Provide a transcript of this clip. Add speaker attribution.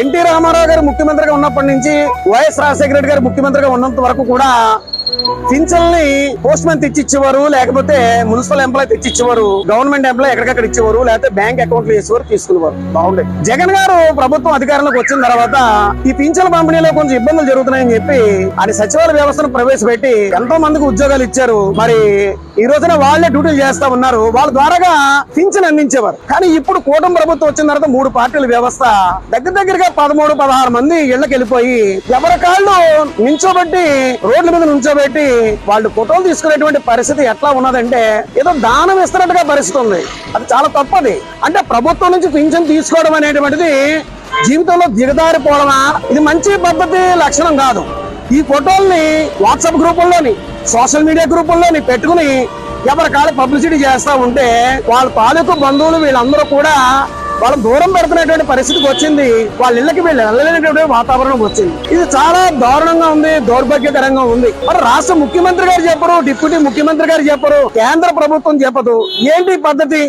Speaker 1: NT Ramarao గారు ముఖ్యమంత్రిగా ఉన్నప్పటి నుంచి వైఎస్ రాజశేఖర రెడ్డి గారు ముఖ్యమంత్రిగా ఉన్నంత వరకు కూడా పింఛన్ని పోస్ట్ మ్యాన్ తెచ్చిచ్చేవారు లేకపోతే మున్సిపల్ ఎంప్లాయ్ తెచ్చిచ్చేవారు గవర్నమెంట్ ఎంప్లాయ్ ఎక్కడికక్కడ ఇచ్చేవారు లేకపోతే బ్యాంక్ అకౌంట్లో వేసేవారు తీసుకునేవారు. బాగుండే. జగన్ గారు ప్రభుత్వం అధికారంలోకి వచ్చిన తర్వాత ఈ పింఛన్ పంపిణీలో కొంచెం ఇబ్బందులు జరుగుతున్నాయని చెప్పి ఆయన సచివాలయ వ్యవస్థను ప్రవేశపెట్టి ఎంతో మందికి ఉద్యోగాలు ఇచ్చారు. మరి ఈ రోజున వాళ్ళే డ్యూటీలు చేస్తా ఉన్నారు. వాళ్ళ ద్వారాగా పింఛన్ అందించేవారు. కానీ ఇప్పుడు కూటమి ప్రభుత్వం వచ్చిన తర్వాత మూడు పార్టీల వ్యవస్థ దగ్గర దగ్గరగా పదమూడు పదహారు మంది ఇళ్ళకు వెళ్ళిపోయి ఎవరి కాళ్ళు నించోబెట్టి రోడ్ల మీద నుంచోబెట్టి వాళ్ళు ఫోటోలు తీసుకునేటువంటి పరిస్థితి ఎట్లా ఉన్నదంటే ఏదో దానం ఇస్తున్నట్టుగా పరిస్థితి ఉంది అది చాలా తప్పది. అంటే ప్రభుత్వం నుంచి పింఛన్ తీసుకోవడం అనేటువంటిది జీవితంలో దిగదారిపోవడమా ఇది మంచి పద్ధతి లక్షణం కాదు. ఈ ఫోటోల్ని వాట్సాప్ గ్రూపుల్లోని సోషల్ మీడియా గ్రూపుల్లోని పెట్టుకుని ఎవరి కాళ్ళు పబ్లిసిటీ చేస్తా ఉంటే వాళ్ళ తాలూకు బంధువులు వీళ్ళందరూ కూడా వాళ్ళు దూరం పెడుతున్నటువంటి పరిస్థితికి వచ్చింది. వాళ్ళ ఇళ్ళకి వీళ్ళు వెళ్ళలేనటువంటి వాతావరణం వచ్చింది. ఇది చాలా దారుణంగా ఉంది దౌర్భాగ్యకరంగా ఉంది. మరి రాష్ట్ర ముఖ్యమంత్రి గారు చెప్పరు డిప్యూటీ ముఖ్యమంత్రి గారు చెప్పరు కేంద్ర ప్రభుత్వం చెప్పదు. ఏంటి పద్ధతి?